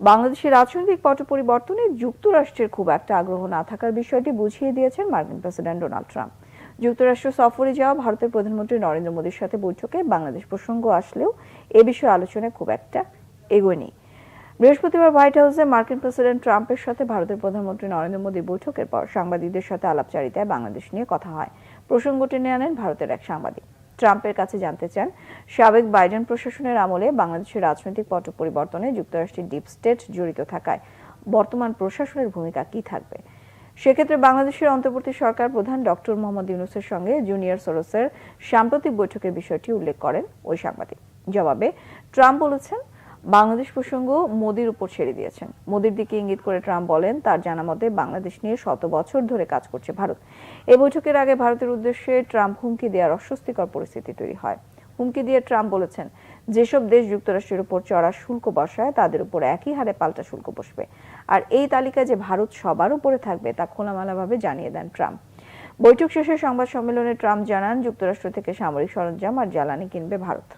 বাংলাদেশের রাজনৈতিক পট পরিবর্তনে যুক্তরাষ্ট্রের খুব একটা আগ্রহ না থাকার বিষয়টি বুঝিয়ে দিয়েছেন মার্কিন প্রেসিডেন্ট ডোনাল্ড ট্রাম্প। যুক্তরাষ্ট্র সফরে যাওয়া ভারতের প্রধানমন্ত্রী নরেন্দ্র মোদীর সাথে বৈঠকে বাংলাদেশ প্রসঙ্গ আসলেও এ বিষয়ে আলোচনায় খুব একটা এগোয়নি। বৃহস্পতিবার হোয়াইট হাউসে মার্কিন প্রেসিডেন্ট ট্রাম্পের সাথে ভারতের প্রধানমন্ত্রী নরেন্দ্র মোদীর বৈঠকের পর সাংবাদিকদের সাথে আলাপচারিতায় বাংলাদেশ নিয়ে কথা হয়। প্রসঙ্গটি নিয়ে আনেন ভারতের এক সাংবাদিক। ট্রাম্পের কাছে জানতে চান, সাবেক বাইডেন প্রশাসনের আমলে বাংলাদেশের রাজনৈতিক পট পরিবর্তনে যুক্তরাষ্ট্রের ডিপ স্টেট জড়িত থাকায় বর্তমান প্রশাসনের ভূমিকা কি থাকবে? সেক্ষেত্রে বাংলাদেশের অন্তর্বর্তী সরকার প্রধান ডক্টর মোহাম্মদ ইউনুসের সঙ্গে জুনিয়র সোরসের সাম্প্রতিক বৈঠকের বিষয়টি উল্লেখ করেন ওই সাংবাদিক। জবাবে, ট্রাম্প বলেছেন বাংলাদেশ প্রসঙ্গ মোদির উপর ছেড়ে দিয়েছেন। মোদির দিকে ইঙ্গিত করে ট্রাম্প বলেন, তার জানা মতে বাংলাদেশ নিয়ে শত বছর ধরে কাজ করছে ভারত। এই বৈঠকের আগে ভারতের উদ্দেশ্যে ট্রাম্প হুমকি দেওয়ার অস্বস্তিকর পরিস্থিতি তৈরি হয়। হুমকি দিয়ে ট্রাম্প বলেছেন, যেসব দেশ যুক্তরাষ্ট্রের উপর চড়া শুল্ক বসায়, তাদের উপর একই হারে পাল্টা শুল্ক বসবে। আর এই তালিকায় যে ভারত সবার উপরে থাকবে, তা খোলামেলাভাবে জানিয়ে দেন ট্রাম্প। বৈঠক শেষে সংবাদ সম্মেলনে ট্রাম্প জানান, যুক্তরাষ্ট্র থেকে সামরিক সরঞ্জাম আর জ্বালানি কিনবে ভারত।